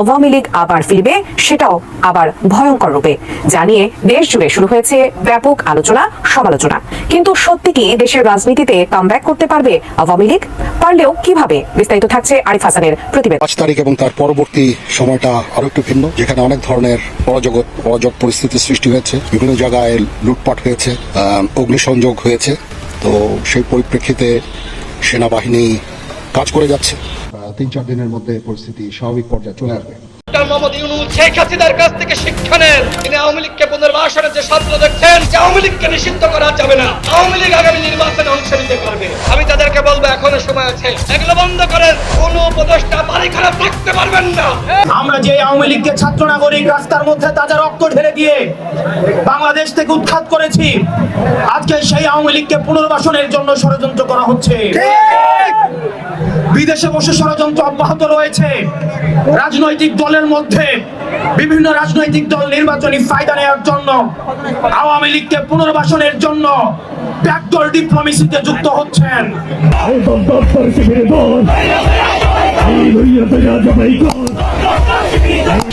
আওয়ামী লীগ আবার ফিরবে, সেটাও আবার ভয়ঙ্কর রূপে। জানিয়ে দেশ জুড়ে শুরু হয়েছে ব্যাপক আলোচনা, সমালোচনা। কিন্তু সত্যি কি দেশের রাজনীতিতে কামব্যাক করতে পারবে আওয়ামী লীগ? পারলেও কীভাবে? বিস্তারিত থাকছে আরিফ হাসানের প্রতিবেদন। পাঁচ তারিখ এবং তার পরবর্তী সময়টা আরও একটু ভিন্ন, যেখানে অনেক ধরনের অরাজগত অরাজক পরিস্থিতির সৃষ্টি হয়েছে। বিভিন্ন জায়গায় লুটপাট হয়েছে অগ্নিসংযোগ হয়েছে। তো সেই পরিপ্রেক্ষিতে সেনাবাহিনী কাজ করে যাচ্ছে। তিন চার দিনের মধ্যে পরিস্থিতি স্বাভাবিক পর্যায়ে চলে আসবে। ডক্টর মোহাম্মদ ইউনুস শেখ হাসিনার কাছ থেকে শিক্ষা নেন। তিনি আওয়ামী লীগকে পুনর্বাসনের যে স্বপ্ন দেখছেন যে আওয়ামী লীগকে নিষিদ্ধ করা যাবে না। আওয়ামী লীগ আগামী নির্বাচনে অংশ নিতে পারবে। আমি তাদেরকে বলব এখনও সময় আছে। এগুলো বন্ধ করেন। কোন উপদেষ্টা বাড়ি খারাপ থাকতে পারবেন না। আমরা যে আওয়ামী লীগকে ছাত্র নাগরিক রাস্তার মধ্যে তাজা রক্ত ঢেলে দিয়ে বাংলাদেশ থেকে উৎখাত করেছি আজকে সেই আওয়ামী লীগকে পুনর্বাসনের জন্য ষড়যন্ত্র করা হচ্ছে। বিদেশে বসে ষড়যন্ত্র অব্যাহত রয়েছে। রাজনৈতিক দলের মধ্যে বিভিন্ন রাজনৈতিক দল নির্বাচনী ফায়দা নেওয়ার জন্য, আওয়ামী লীগকে পুনর্বাসনের জন্য ব্যাকডোর ডিপ্লোমেসিতে যুক্ত হচ্ছেন। daftar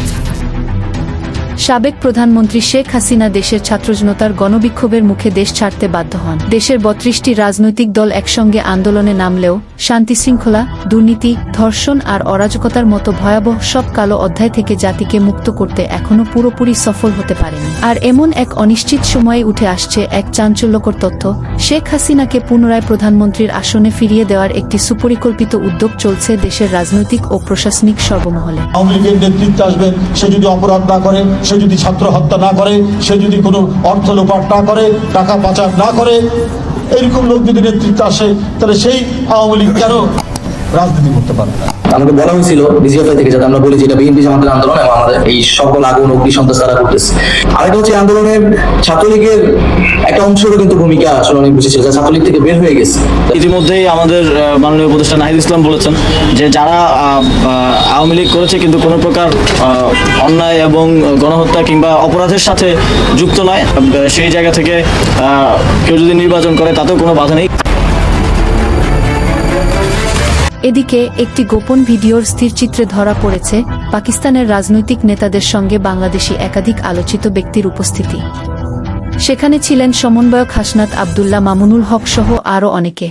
সাবেক প্রধানমন্ত্রী শেখ হাসিনা দেশের ছাত্র জনতার গণবিক্ষোভের মুখে দেশ ছাড়তে বাধ্য হন। দেশের বত্রিশটি রাজনৈতিক দল একসঙ্গে আন্দোলনে নামলেও শান্তি শৃঙ্খলা, দুর্নীতি, ধর্ষণ আর অরাজকতার মতো ভয়াবহ সব কালো অধ্যায় থেকে জাতিকে মুক্ত করতে এখনও পুরোপুরি সফল হতে পারেনি। আর এমন এক অনিশ্চিত সময়ে উঠে আসছে এক চাঞ্চল্যকর তথ্য, শেখ হাসিনাকে পুনরায় প্রধানমন্ত্রীর আসনে ফিরিয়ে দেওয়ার একটি সুপরিকল্পিত উদ্যোগ চলছে দেশের রাজনৈতিক ও প্রশাসনিক সর্বমহলে। আসবে, সে যদি অপরাধ না করে, সে যদি ছাত্র হত্যা না করে, সে যদি কোনো অর্থ লোপাট না করে, টাকা পাচার না করে, এরকম লোক যদি নেতৃত্বে আসে, তাহলে সেই আওয়ামী লীগ কেন রাজনীতি করতে পারবে না। আমাকে বলা হয়েছিল ডিজিএফআই থেকে যাতে আমরা বলি যে এটা বিএনপি জামাতের আন্দোলন এবং আমাদের এই সকল আগুন অগ্নি সন্ত্রাস তারা করতেছে। আরেকটা হচ্ছে এই আন্দোলনে ছাত্রলীগের একটা অংশেরও কিন্তু ভূমিকা আসলে অনেক বেশি ছিল যা ছাত্রলীগ থেকে বের হয়ে গেছে। ইতিমধ্যেই আমাদের মাননীয় উপদেষ্টা নাহিদ ইসলাম বলেছেন যে যারা আওয়ামী লীগ করেছে কিন্তু কোনো প্রকার আহ, অন্যায় এবং গণহত্যা কিংবা অপরাধের সাথে যুক্ত নয় সেই জায়গা থেকে আহ, কেউ যদি নির্বাচন করে তাতেও কোনো বাধা নেই। এদিকে একটি গোপন ভিডিওর স্থিরচিত্রে ধরা পড়েছে পাকিস্তানের রাজনৈতিক নেতাদের সঙ্গে বাংলাদেশি একাধিক আলোচিত ব্যক্তির উপস্থিতি। সেখানে ছিলেন সমন্বয়ক হাসনাত আবদুল্লাহ, মামুনুল হক সহ আরও অনেকে।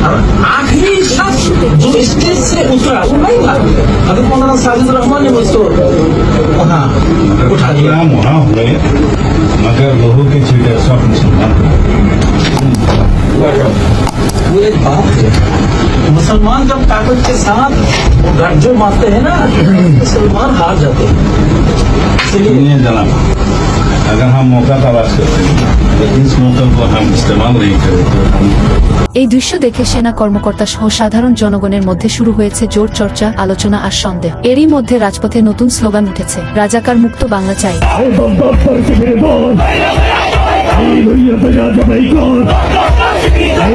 वो पांच ही में जो कतलेआम हुआ मैं वहां मौजूद था और आखिरी शख्स जो स्टेज से उतरा वो मैं था अगर मौलाना साजिद रहमान ने मुझको वहाँ उठा दिया वहाँ हुए मगर लोगों के चीटे सब मुसलमान वो एक बात है मुसलमान जब ताकत के साथ वो गठजोड़ मारते हैं ना मुसलमान हार जाते हैं इसलिए नहीं जनाब अगर हम मौका तलाश करते हैं लेकिन इस मौके को हम इस्तेमाल नहीं करें तो हम এই দৃশ্য দেখে সেনা কর্মকর্তা সহ সাধারণ জনগণের মধ্যে শুরু হয়েছে জোর চর্চা আলোচনা আর সন্দেহ এরই মধ্যে রাজপথে নতুন স্লোগান উঠেছে রাজাকার মুক্ত বাংলা চাই Aldan daftar şehri doğan Hallelujah da ya Jamaica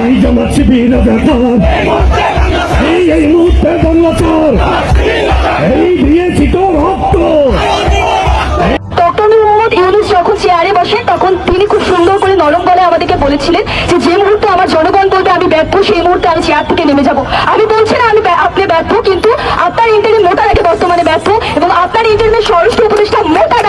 এই জামাত শিবিরা দেখান এই এই মুহূর্তে বাংলাচার এই দিয়েছি তো রক্ত ডক্টর মোহাম্মদ ইউনুস যখন চেয়ারে বসেন তখন তিনি খুব সুন্দর করে নরম বলে আমাদেরকে বলেছিলেন যে যে মুহূর্তে আমার জনগণ বলবে আমি ব্যর্থ, সেই মুহূর্তে আমি চেয়ার থেকে নেমে যাব। আমি বলছি না আমি আপনি ব্যর্থ, কিন্তু আপনার ইন্টারভিউ মোটা রাখে বর্তমানে ব্যর্থ এবং আপনার ইন্টারভিউ স্বরাষ্ট্র উপদেষ্টা মোটার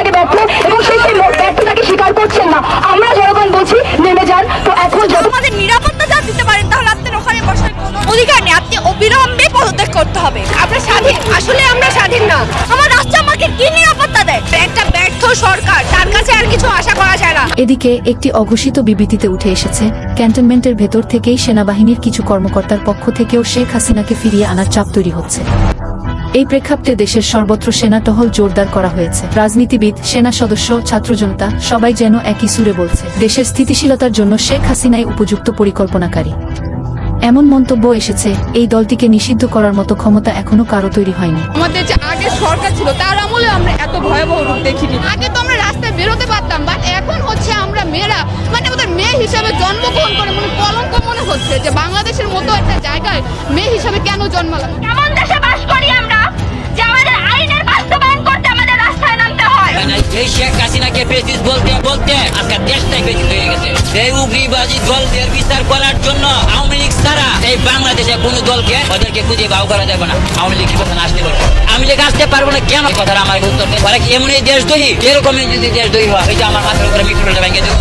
এদিকে একটি অঘোষিত বিবৃতিতে উঠে এসেছে, ক্যান্টনমেন্টের ভেতর থেকেই সেনাবাহিনীর কিছু কর্মকর্তার পক্ষ থেকেও শেখ হাসিনাকে ফিরিয়ে আনার চাপ তৈরি হচ্ছে। এই প্রেক্ষাপটে দেশের সর্বত্র সেনা টহল জোরদার করা হয়েছে। রাজনীতিবিদ, সেনা সদস্য, ছাত্র জনতা, সবাই যেন একই সুরে বলছে। দেশের স্থিতিশীলতার জন্য শেখ হাসিনাই উপযুক্ত পরিকল্পনাকারী। এমন মন্তব্য এসেছে এই দলটিকে নিষিদ্ধ করার মতো ক্ষমতা এখনও কারও তৈরি হয়নি। আমাদের যে আগের সরকার ছিল তার আমলে আমরা এত ভয়াবহ রূপ দেখিনি। আগে তো আমরা রাস্তায় বেরোতে পারতাম বাট এখন হচ্ছে আমরা মেয়েরা মানে আমাদের মেয়ে হিসাবে জন্মগ্রহণ করে মানে কলঙ্ক মনে হচ্ছে যে বাংলাদেশের মতো একটা জায়গায় মেয়ে হিসাবে কেন জন্মালাম? কেমন দেশে বাস করি আমরা যে আমাদের আইনের বাস্তবায়ন করতে আমাদের রাস্তায় নামতে হয়। এই শেখ হাসিনাকে প্রেসিস বলতে বলতে আজকে দেশটাই প্রেসিস হয়ে গেছে। এই উগ্রিবাজি দলদের বিচার করার জন্য আওয়ামী বাংলাদেশে কোনো দলকে ওদেরকে খুঁজে বাউ করা যাবে না। আওয়ামী লীগ আসতে পারবে আমি আসতে পারব না কেন? আমার উত্তর নেই। এমনি যদি দেশদ্রোহী হয় এটা আমার মাথার উপরে মিক্রোটা ভেঙে দেবো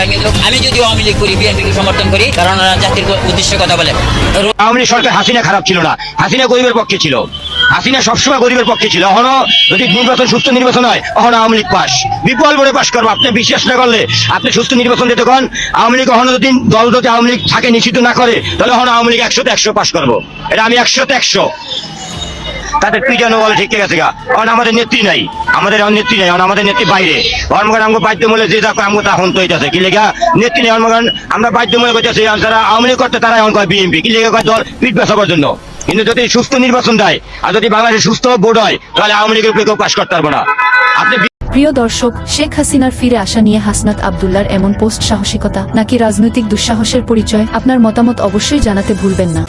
ভেঙে দেবো আমি যদি আওয়ামী লীগ করি, বিএনপিকে সমর্থন করি, কারণ জাতির উদ্দেশ্যে কথা বলে। আওয়ামী সরকার হাসিনা খারাপ ছিল না। হাসিনা গরিবের পক্ষে ছিল। হাসিনা সবসময় গরিবের পক্ষে ছিল। এখনও যদি নির্বাচন সুস্থ নির্বাচন হয়, এখনও আওয়ামী লীগ পাস। বিপুল ভোটে পাস করব। আপনি বিশ্বাস না করলে আপনি সুস্থ নির্বাচন দিতে কন আওয়ামী লীগ এখনও যদি দল যদি আওয়ামী লীগ থাকে নিষিদ্ধ না করে, তাহলে এখনও আওয়ামী লীগ একশোতে একশো পাস করব। এটা আমি একশোতে একশো। তাদের পিটানো বলে, ঠিক আছে গা। কারণ আমাদের নেত্রী নাই। আমাদের নেত্রী নাই, কারণ আমাদের নেত্রী বাইরে। ধর্মগণ আমাকে বাধ্য মূল্যে যে দেখো আমাকে তা হন্ত হইতেছে। কি লেখা নেত্রী নেই ধর্মগণ আমরা বাধ্য মূল্য করতেছি। যারা আওয়ামী লীগ করতে তারা এখন কয় বিএনপি। কি লেগে কয় দল? পিঠ বেসাবার জন্য। কিন্তু যদি সুস্থ নির্বাচন দেয়, আর যদি বাংলাদেশে সুস্থ বোর্ড হয়, তাহলে আওয়ামী লীগের উপরে কেউ করতে পারব না। আপনি প্রিয় দর্শক, শেখ হাসিনার ফিরে আসা নিয়ে হাসনাত আবদুল্লার এমন পোস্ট সাহসিকতা নাকি রাজনৈতিক দুঃসাহসের পরিচয়, আপনার মতামত অবশ্যই জানাতে ভুলবেন না।